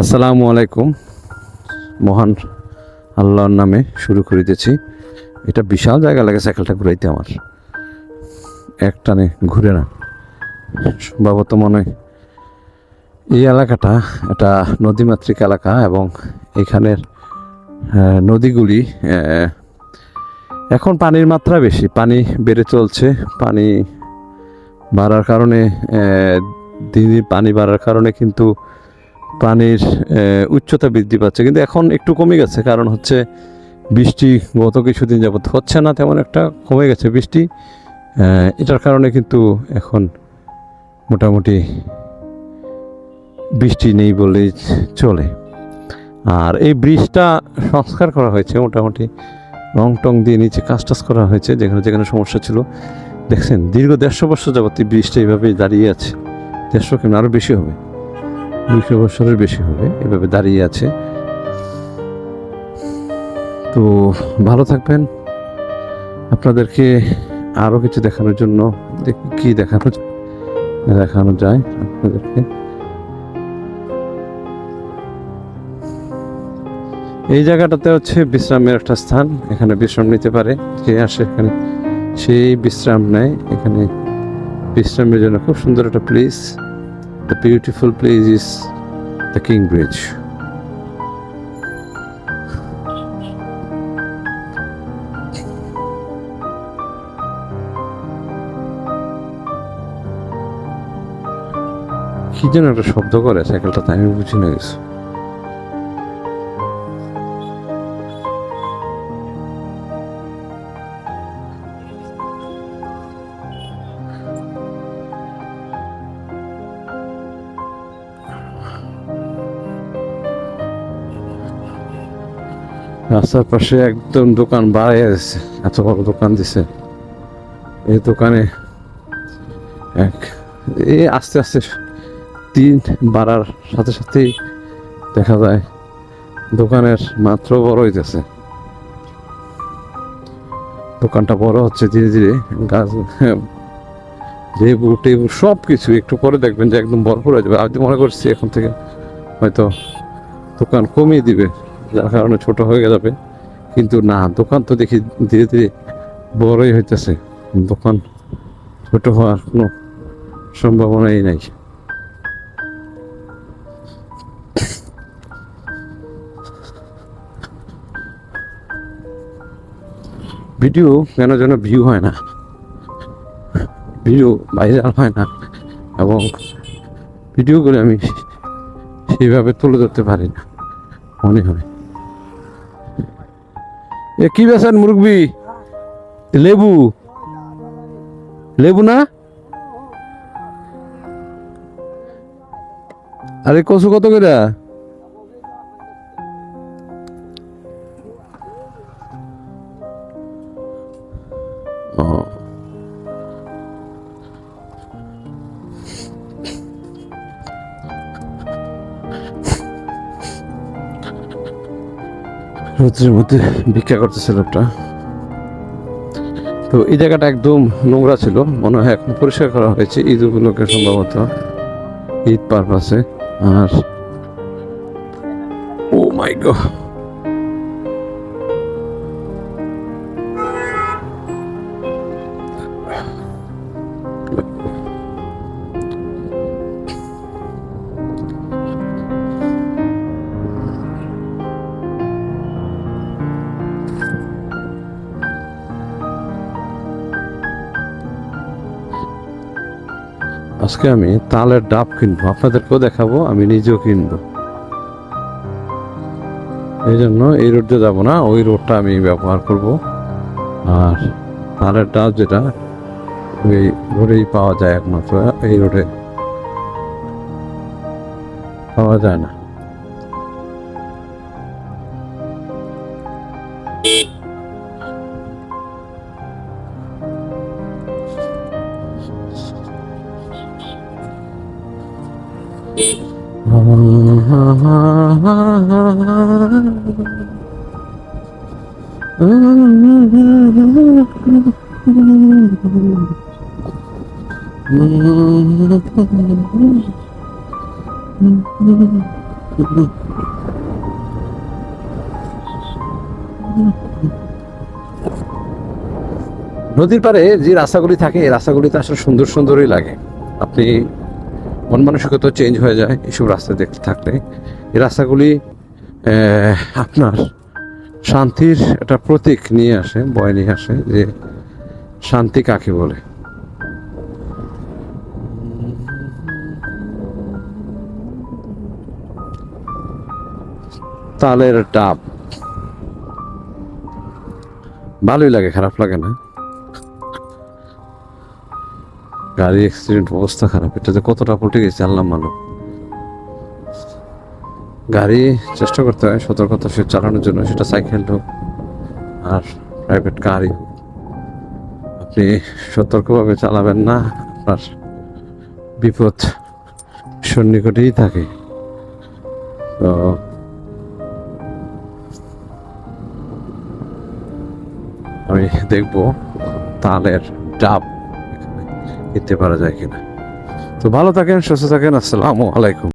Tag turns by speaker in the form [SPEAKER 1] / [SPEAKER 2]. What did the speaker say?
[SPEAKER 1] আসসালামু আলাইকুম। মহান আল্লাহর নামে শুরু করিতেছি এটা বিশাল জায়গা লাগে সাইকেলটা ঘুরাইতে আমার। এক টানে ঘুরে না। সম্ভবত মনে এই এলাকাটা এটা নদীমাতৃক এলাকা এবং এখানের নদীগুলি এখন পানির মাত্রা বেশি। পানি বেড়ে চলছে। পানি বাড়ার কারণে দিন পানি বাড়ার কারণে কিন্তু পানির উচ্চতা বৃদ্ধি পাচ্ছে। কিন্তু এখন একটু কমে গেছে, কারণ হচ্ছে বৃষ্টি গত কিছুদিন যাবত হচ্ছে না, তেমন একটা কমে গেছে বৃষ্টি। এটার কারণে কিন্তু এখন মোটামুটি বৃষ্টি নেই বলেই চলে। আর এই ব্রিজটা সংস্কার করা হয়েছে, মোটামুটি রং টং দিয়ে নিচে কাজ টাজ করা হয়েছে, যেখানে যেখানে সমস্যা ছিল। দেখছেন, দীর্ঘ দেড়শো বছর যাবত এই ব্রিজটা এইভাবেই দাঁড়িয়ে আছে। দেড়শো কেন আরও বেশি হবে। দুশো বছরের বেশি হবে, এভাবে দাঁড়িয়ে আছে। তো ভালো থাকবেন। আপনাদেরকে আরও কিছু দেখানোর জন্য কি দেখানো দেখানো যায় আপনাদেরকে। এই জায়গাটাতে হচ্ছে বিশ্রামের একটা স্থান, এখানে বিশ্রাম নিতে পারে যে আসে এখানে। সেই বিশ্রাম নেয়, এখানে বিশ্রামের জন্য খুব সুন্দর একটা place The beautiful place is the King Bridge. কি যেন একটা শব্দ করে সাইকেলটা তাই আমি বুঝি না গেছি রাস্তার পাশে একদম দোকান বাড়াই আছে এত বড় দোকান দিছে। এই দোকানে এক, এই আস্তে আস্তে দিন বাড়ার সাথে সাথেই দেখা যায় দোকানের মাত্র বড় হইতেছে। দোকানটা বড় হচ্ছে ধীরে ধীরে, গাছ, লেবু টেবু সব কিছু একটু পরে দেখবেন যে একদম ভরপুর হয়ে যাবে। আমি মনে করছি এখন থেকে হয়তো দোকান কমিয়ে দিবে। যার কারণে ছোট হয়ে যাবে কিন্তু না, দোকান তো দেখি ধীরে ধীরে বড়ই হইতেছে। দোকান ছোট হওয়ার কোনো সম্ভাবনাই নাই। ভিডিও কেন যেন ভিউ হয় না। ভিডিও ভাইরাল হয় না। এবং ভিডিওগুলো আমি সেইভাবে তুলে ধরতে পারি না, মনে হয়। এ কি বেছেন মুরগবি লেবু। লেবু না? আরে কচু কত করে? রোদ্রের মধ্যে ভিক্ষা করতেছে লোকটা। তো এই জায়গাটা একদম নোংরা ছিল, মনে হয় এখন পরিষ্কার করা হয়েছে। ঈদ উপলক্ষে সম্ভবত ঈদ পারপাসে আর ও মাই গড আজকে আমি তালের ডাব কিনবো। আপনাদেরকেও দেখাবো, আমি নিজেও কিনবো। এই জন্য এই রোড দিয়ে যাব না, ওই রোডটা আমি ব্যবহার করব। আর তালের ডাব যেটা, ওই রোডেই পাওয়া যায় একমাত্র, এই রোডে। পাওয়া যায় না। নদীর পারে যে রাস্তাগুলি থাকে এই রাস্তাগুলিতে আসলে সুন্দর সুন্দরই লাগে। আপনি মন মানসিকতা চেঞ্জ হয়ে যায় এইসব রাস্তা দেখতে থাকলে। এই রাস্তাগুলি আপনার শান্তির একটা প্রতীক নিয়ে আসে, বয় নিয়ে আসে যে শান্তি কাকে বলে। তালের ডাব। ভালোই লাগে, খারাপ লাগে না। গাড়ি অ্যাক্সিডেন্ট অবস্থা খারাপ। এটাতে কতটা পটে গেছে, আল্লাহ মালুম গাড়ি চেষ্টা করতে হয় সতর্কতা সে চালানোর জন্য, সেটা সাইকেল হোক আর প্রাইভেট গাড়ি হোক। আপনি সতর্কভাবে চালাবেন না, আপনার বিপদ সন্নিকটেই থাকে। তো আমি দেখব তালের ডাব। এখানে পারা যায় কিনা। তো ভালো থাকেন সুস্থ থাকেন আসসালামু আলাইকুম।